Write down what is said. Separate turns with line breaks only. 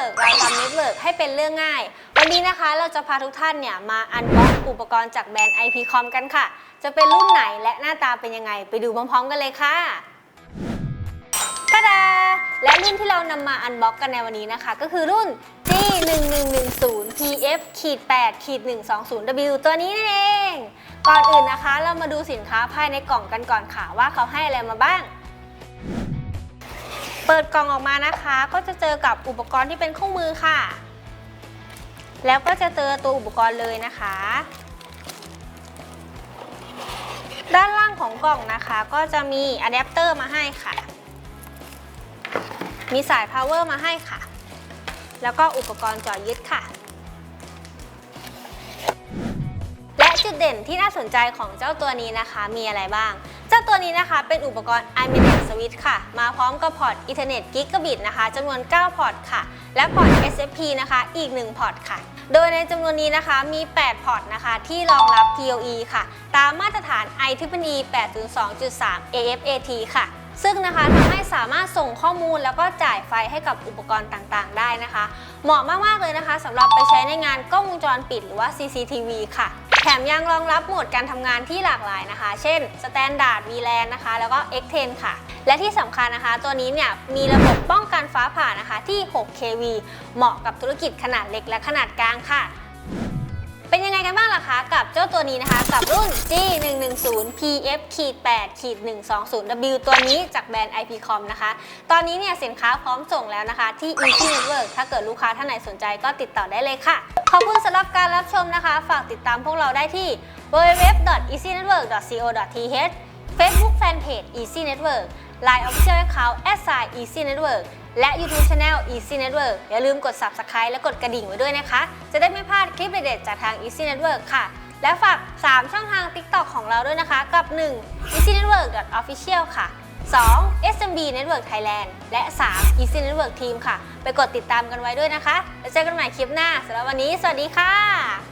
Network เราทำ Network ให้เป็นเรื่องง่าย วันนี้นะคะเราจะพาทุกท่านเนี่ยมาอันบ็อกอุปกรณ์จากแบรนด์ IPCOM กันค่ะ จะเป็นรุ่นไหนและหน้าตาเป็นยังไง ไปดูพร้อมๆกันเลยค่ะตาดาและรุ่นที่เรานำมาอันบ็อกกันในวันนี้นะคะ ก็คือรุ่น G1110 PF 8 120W ตัวนี้นั่นเอง ก่อนอื่นนะคะ เรามาดูสินค้าภายในกล่องกันก่อนค่ะว่าเขาให้อะไรมาบ้าง เปิดกล่องออกมานะคะ ก็จะเจอกับอุปกรณ์ที่เป็นเครื่องมือค่ะ แล้วก็จะเจอตัวอุปกรณ์เลยนะคะ ด้านล่างของกล่องนะคะ ก็จะมีอะแดปเตอร์มาให้ค่ะ มีสาย power มาให้ค่ะ แล้วก็อุปกรณ์จอยึดค่ะ และจุดเด่นที่น่าสนใจของเจ้าตัวนี้นะคะ มีอะไรบ้างื่องตัวนี้นะคะ เป็นอุปกรณ์ i m e n e t Switch ค่ะ มาพร้อมกับพอร์ต Ethernet Gigabit นะคะจำนวน 9 พอร์ตค่ะ และพอร์ต SFP นะคะ อีก 1 พอร์ตค่ะ โดยในจำนวนนี้นะคะ มี 8 พอร์ตนะคะ ที่รองรับ PoE ค่ะ ตามมาตรฐาน IEEE 802.3 AFAT ค่ะ ซึ่งนะคะทำให้สามารถส่งข้อมูลแล้วก็จ่ายไฟให้กับอุปกรณ์ต่างๆ ได้นะคะ เหมาะมากๆเลยนะคะสำหรับไปใช้ในงานกล้องวงจรปิดหรือว่า CCTV ค่ะ แถมยังรองรับโหมดการทำงานที่หลากหลายนะคะ เช่น Standard VLAN นะคะ แล้วก็ X10 ค่ะ และที่สำคัญนะคะ ตัวนี้เนี่ยมีระบบป้องกันฟ้าผ่านะคะที่ 6kV เหมาะกับธุรกิจขนาดเล็กและขนาดกลางค่ะ นะคะกับเจ้าตัวนี้นะคะ กับรุ่น G110 PF 8 120W ตัวนี้จากแบรนด์ IPCOM นะคะ ตอนนี้เนี่ยสินค้าพร้อมส่งแล้วนะคะ ที่ Easy Network ถ้าเกิดลูกค้าท่านไหนสนใจก็ติดต่อได้เลยค่ะ ขอบคุณสำหรับการรับชมนะคะ ฝากติดตามพวกเราได้ที่ www.easynetwork.co.th Facebook Fanpage Easy Network Line Official Account Easy Network และ YouTube Channel Easy Network อย่าลืมกด Subscribe และกดกระดิ่งไว้ด้วยนะคะ จะได้ไม่พลาดคลิปเด็ดจากทาง Easy Network ค่ะ และฝาก 3 ช่องทาง TikTok ของเราด้วยนะคะ กับ 1. Easy Network Official ค่ะ 2. SMB Network Thailand และ 3. Easy Network Team ค่ะ ไปกดติดตามกันไว้ด้วยนะคะ แล้วเจอกันใหม่คลิปหน้าสำหรับวันนี้ สวัสดีค่ะ